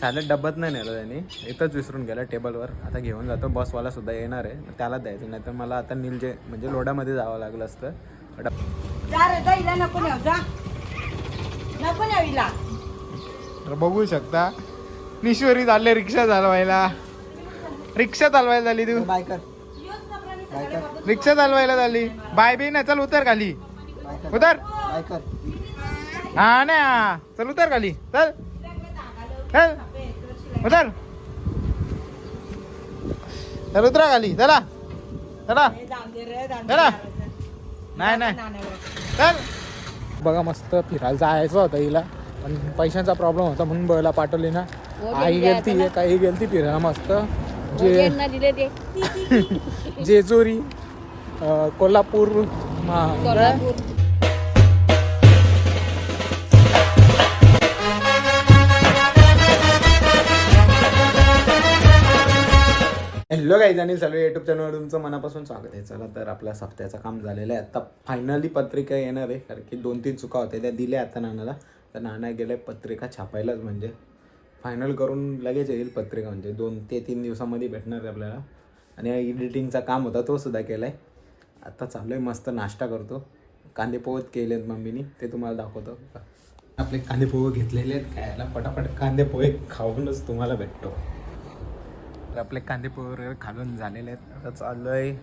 चालत डब्यात नाही नेलं त्यांनी. इथंच विसरून गेला टेबलवर. आता घेऊन जातो. बसवाला सुद्धा येणार आहे. त्याला द्यायचं. नाही तर मला आता नीलजे म्हणजे लोडामध्ये जावं लागलं असतं. तर बघू शकता. निश्वरी चालले रिक्षा चालवायला. रिक्षा चालवायला झाली तू. बायकर रिक्षा चालवायला झाली बाय बी ना चल उतर खाली. उतर. बायकर हा ना चल उतर खाली. चल. उतर. चल उतरा खाली. चला. चला. हे. चला. नाही नाही. चल. बघा मस्त फिरायला जायचं होतं हिला. पण पैशांचा प्रॉब्लेम होता म्हणून बळला पाठवली ना. आई गेलती काही गेलती फिरायला मस्त. जे दिले ते. जेजुरी कोल्हापूर. हॅलो गाईज आणि सर्व युट्यूब चॅनलवर तुमचं मनापासून स्वागत आहे. चला तर आपल्या सप्त्याचं काम झालेलं आहे. आता फायनली पत्रिका येणार आहे कारण की दोन तीन चुका होत्या त्या दिल्या आता नानाला. तर नाना गेले पत्रिका छापायलाच म्हणजे. फायनल करून लगेच येईल पत्रिका म्हणजे. दोन ते तीन दिवसामध्ये भेटणार आहे आपल्याला. आणि एडिटिंगचा काम होता तो सुद्धा केला आहे आता चालू आहे मस्त नाश्ता करतो. कांदे पोहत केलेत मम्मीनी ते तुम्हाला दाखवतो. आपले कांदे पोहे घेतलेले आहेत खायला. पटापट कांदे पोहे खाऊनच तुम्हाला भेटतो. तर आपले कांदे वगैरे खालून झालेले आहेत. आता चाललो आहे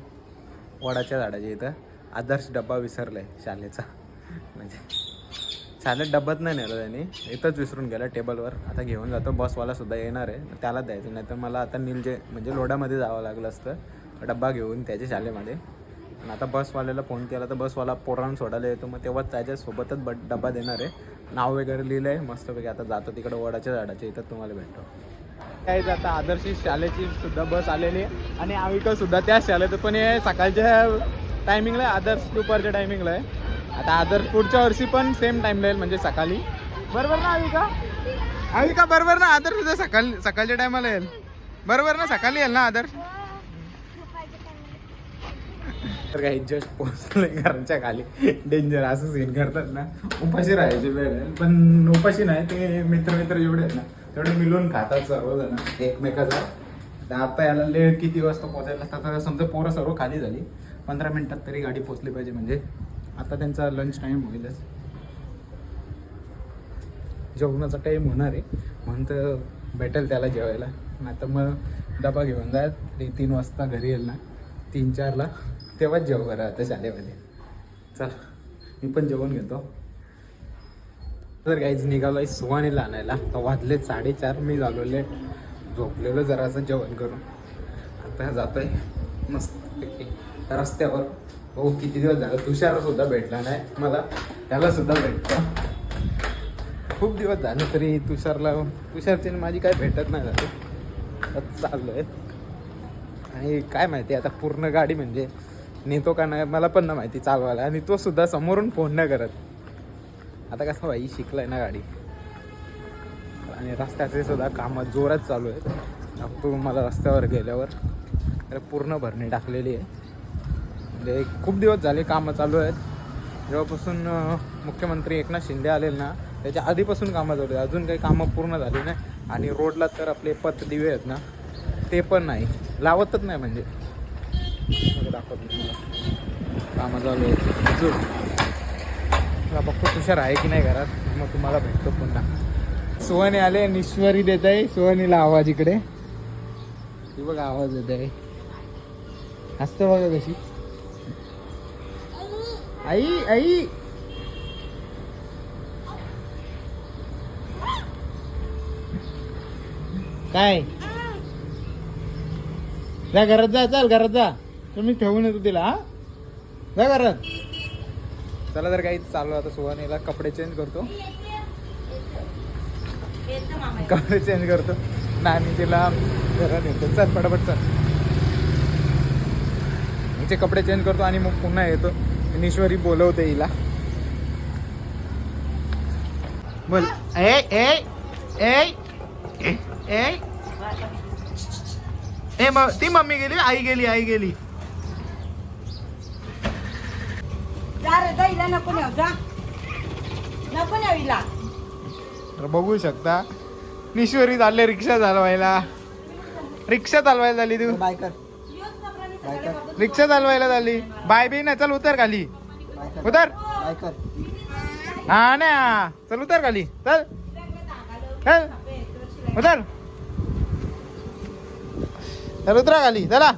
वडाच्या झाडाच्या इथं. आदर्श डब्बा विसरला आहे शालेचा. म्हणजे शाळेत डब्बात नाही नेलं त्यांनी. इथंच विसरून गेला टेबलवर. आता घेऊन जातो. बसवाला सुद्धा येणार आहे. त्याला द्यायचं. नाही तर मला आता निलजे म्हणजे लोडामध्ये जावं लागलं असतं. डब्बा घेऊन त्याच्या शाळेमध्ये. आणि आता बसवाल्याला फोन केला तर बसवाला पोरांना सोडायला येतो. मग तेव्हा त्याच्यासोबतच ब डब्बा देणार आहे. नाव वगैरे लिहिलं आहे मस्तपैकी आता जातो तिकडं वडाच्या झाडाच्या इथं. तुम्हाला भेटतो. काय आता आदर्श शाळेची सुद्धा बस आलेली आहे. आणि आम्ही सुद्धा त्या शाळेत पण हे सकाळच्या टायमिंगला आहे आदर्श दुपारच्या टायमिंगला आहे. आता आदर्श पुढच्या वर्षी पण सेम टाइम येईल म्हणजे सकाळी. बरोबर ना आविका का बरोबर ना आदर्श सुद्धा सकाळी सकाळच्या टायमाला येईल. बरोबर ना सकाळी येईल ना आदर्श? तर काही जस्ट पोहोचले घराच्या खाली. डेंजर असं सीन करतात ना. उपाशी राहायची वेळ पण उपाशी नाही ते मित्र मित्र एवढे आहेत ना. तेवढे मिळून खातात सर्वजण एकमेकाचा. आता याला लेट किती वाजता पोचायला तर आता समजा पोरं सर्व खाली झाली. पंधरा मिनिटात तरी गाडी पोचली पाहिजे म्हणजे. आता त्यांचा लंच टाईम होईलच जेवणाचा टाईम होणार आहे. म्हणून तर भेटेल त्याला जेवायला. आता मग डबा घेऊन जा ते तीन वाजता घरी येईल ना. तीन चारला तेव्हाच जेव करा आता शाळेमध्ये. चल मी पण जेवण घेतो. तर काहीच निघालो आहे सुवाणीला आणायला. तर वाजले साडेचार मी झालो लेट झोपलेलो जरासं जेवण करून. आता जातोय मस्त रस्त्यावर. हो किती दिवस झालं तुषार सुद्धा भेटला नाही मला. त्याला सुद्धा भेटतो. खूप दिवस झाले तरी तुषारला तुषारची आणि माझी काय भेटत नाही झालं. चाललो चाललोय. आणि काय माहिती आता पूर्ण गाडी म्हणजे नेतो का नाही मला पण ना माहिती चालवायला. आणि तो सुद्धा समोरून फोन नाही करत. आता कसं बाई शिकलाय ना गाडी. आणि रस्त्याचे सुद्धा कामं जोरात चालू आहेत. दाखवतो मला रस्त्यावर गेल्यावर तर पूर्ण भरणी टाकलेली आहे. म्हणजे खूप दिवस झाले कामं चालू आहेत. जेव्हापासून मुख्यमंत्री एकनाथ शिंदे आले ना त्याच्या आधीपासून कामं चालू आहेत. अजून काही कामं पूर्ण झाली नाही. आणि रोडला तर आपले पथ दिवे आहेत ना ते पण नाही. लावतच नाही म्हणजे. दाखवत कामं चालू आहेत. अजून चला बघतो तुषार आहे की नाही घरात. मग तुम्हाला भेटतो पुन्हा. सुहानी आले निश्वरी देत आहे. सुहानीला आवाज इकडे. ती बघा आवाज येत आहे. हसतं बघा कशी. आई आई. काय? जा घरात जा चल घरात जा. तुम्ही ठेवून येतो तिला हा? जा घरात. चला तर काही चालू आता सुहानीला कपडे चेंज करतो. कपडे चेंज करतो. नानी तिला घरात येतो चल पटापट चल. हिचे कपडे चेंज करतो आणि मग पुन्हा येतो. ईश्वरी बोलवते हिला. बोल. ए ए ए ए ए. ए म ती मम्मी गेली आई गेली आई गेली. नको जा. नको हिला तर बघू शकता. निश्वरी चालले रिक्षा चालवायला. रिक्षा चालवायला झाली तू. बायकर रिक्षा चालवायला झाली बाय बी ना चल उतर खाली. उतर. बायकर हा ना चल उतर खाली. चल. चल. उतर. चल उतरा खाली. चला.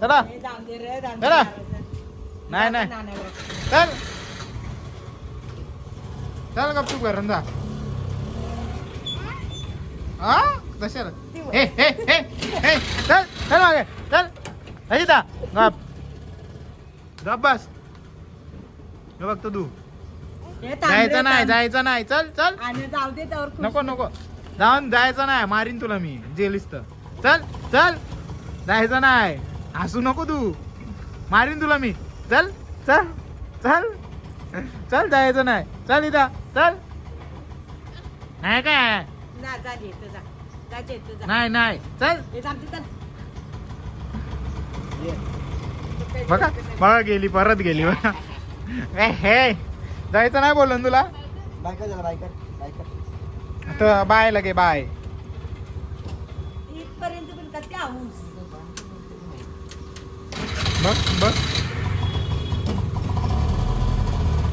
चला. चला. नाही नाही. चल. चल गपचूप घरून जा. हा? कशाला? हे हे हे हे चल चल मागे चल. अजिता गप. गप बस. हे बघतो तू जायचं नाही जायचं नाही. चल चल. आणि जाऊ दे त्यावर खुश. नको नको. जाऊन जायचं नाही मारीन तुला मी जेलीस तर. चल चल. जायचं नाही. हसू नको तू. मारीन तुला मी. चल चल. चल. चल जायचं नाही. चल इथं. चल. नाही काय? जा जा घे इथं जा. जायचं इथं जा. नाही नाही. चल. बघा बघा गेली परत गेली बघा. ए, हे. जायचं नाही बोललो ना तुला? बायकर झाला बायकर बायकर. आता बाय लगे बाय. इथपर्यंत पण बघ बघ.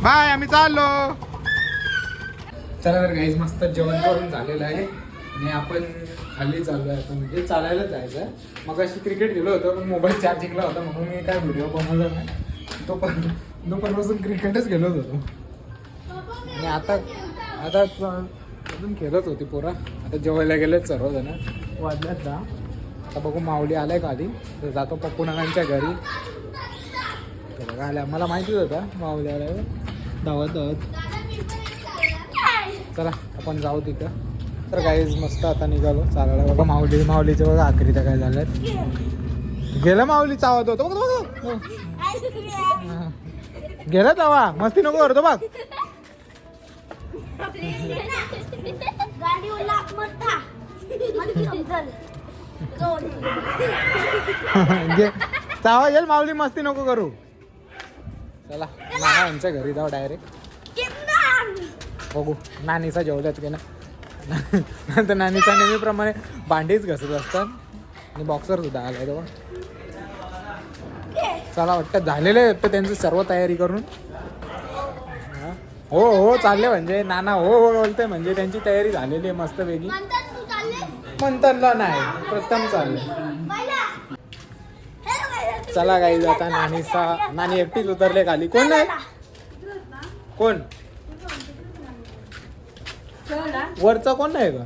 बाय आम्ही चाललो. चला तर गाईज मस्त जेवण करून झालेलं आहे. आणि आपण खाली चाललोय आता म्हणजे चालायला जायचं मग अशी क्रिकेट गेलो होतो पण मोबाईल चार्जिंगला होता म्हणून मी काय व्हिडिओ बनवला नाही. तो पण दुपारपासून क्रिकेटच खेळत होतो. आणि आता आता अजून खेळत होती पोरा. आता जेवायला गेलेत सर्वजण. वाजल्यात जा आता बघू माऊली आलाय का आधी. तर जातो पप्पू नानांच्या घरी. तर बघा आल्या. मला माहितीच होता माऊली आल्यावर. धावत धावत चला आपण जाऊ तिथं. तर काही मस्त आता निघालो. चालायला बघा माऊली माऊलीचे बघा आखरी तर काय झाल्यात गेलं माऊली चावत होतो. बघ हा. गेला चावा मस्ती नको करतो बघ. चावा येईल माऊली मस्ती नको करू. चला नाना यांच्या घरी जाऊ डायरेक्ट बघू नानीचा जेवल्यात की ना नंतर नानीचा नेहमीप्रमाणे भांडीच घसत असतात. आणि बॉक्सर सुद्धा आलाय तेव्हा. चला वाटतं झालेलं आहे वाटतं त्यांची सर्व तयारी करून. हा. हो चालले म्हणजे. नाना हो हो बोलते म्हणजे त्यांची तयारी झालेली आहे मस्त वेगळी म्हणतात नाही प्रथम चालले. चला काही आता नानीचा नानी एकटीच उतरले खाली. कोण नाही कोण? वरचा कोण नाही का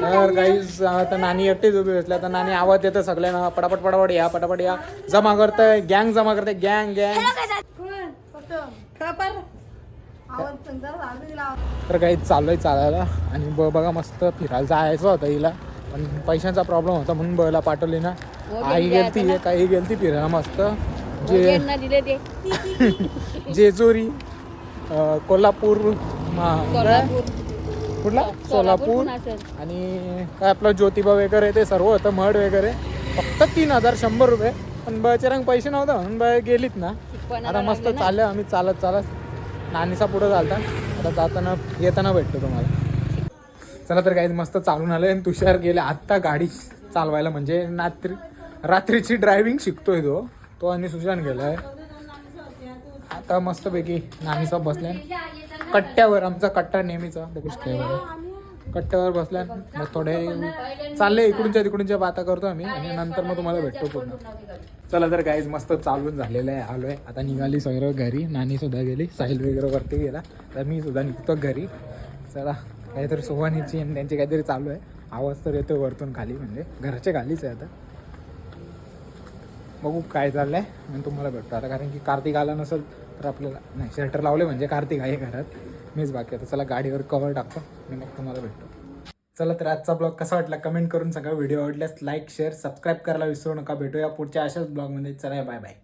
तर गाईज आता नानी एकटीच उभी असल्या तर नानी आवाज येतं सगळ्यांना. पटापट पटापट या पटापट या. जमा करतय. गँग जमा करते गँग गँग तर काही आहे चालायला. आणि बघा मस्त फिरायला जायचं होतं हिला. पण पैशांचा प्रॉब्लेम होता म्हणून बला पाठवली ना. आई गेलती काही गेलती फिरायला मस्त. जे जेजुरी कोल्हापूर कुठला? सोलापूर. आणि काय आपलं ज्योतिबा वगैरे ते सर्व होतं मड वगैरे. फक्त तीन हजार शंभर रुपये. पण बचेरंग पैसे नव्हतं म्हणून बाय गेलीत ना. आता मस्त चाललं आम्ही चालत चालत नानीचा पुढं चालता आता जाताना येताना भेटतो तुम्हाला. चला तर काही मस्त चालून आलं आणि तुषार गेले आत्ता गाडी चालवायला. म्हणजे रात्री रात्रीची ड्रायव्हिंग शिकतोय तो. तो आणि सुशांत गेलाय. आता मस्तपैकी नानीचा बसले. कट्ट्यावर आमचा कट्टा नेहमीचा. कट्ट्यावर बसल्या मग थोडे चालले इकडूनच्या तिकडूनच्या बाता करतो आम्ही. आणि नंतर मग तुम्हाला भेटतो पूर्ण चला तर काहीच मस्त चालून झालेलं आहे. आलोय. आता निघाली सैरव घरी. नानी सुद्धा गेली. साहिल वगैरे वरती गेला. तर मी सुद्धा निघतो घरी. चला. काहीतरी सोहानीची आणि त्यांची काहीतरी चालू आहे. आवाज तर येतो वरतून खाली म्हणजे घराच्या खालीच आहे आता. बघू काय चाललंय. आणि तुम्हाला भेटतो. आता कारण की कार्तिक आला नसेल तर आपल्याला नाही शटर लावले म्हणजे कार्तिक आहे घरात. मीच बाकी आता चला गाडीवर कवर टाकतो. आणि मग तुम्हाला भेटतो. चला तर आजचा ब्लॉग कसा वाटला? कमेंट करून सांगा. व्हिडिओ आवडल्यास लाईक शेअर सबस्क्राईब करायला विसरू नका. भेटूया पुढच्या अशाच ब्लॉगमध्ये चला बाय बाय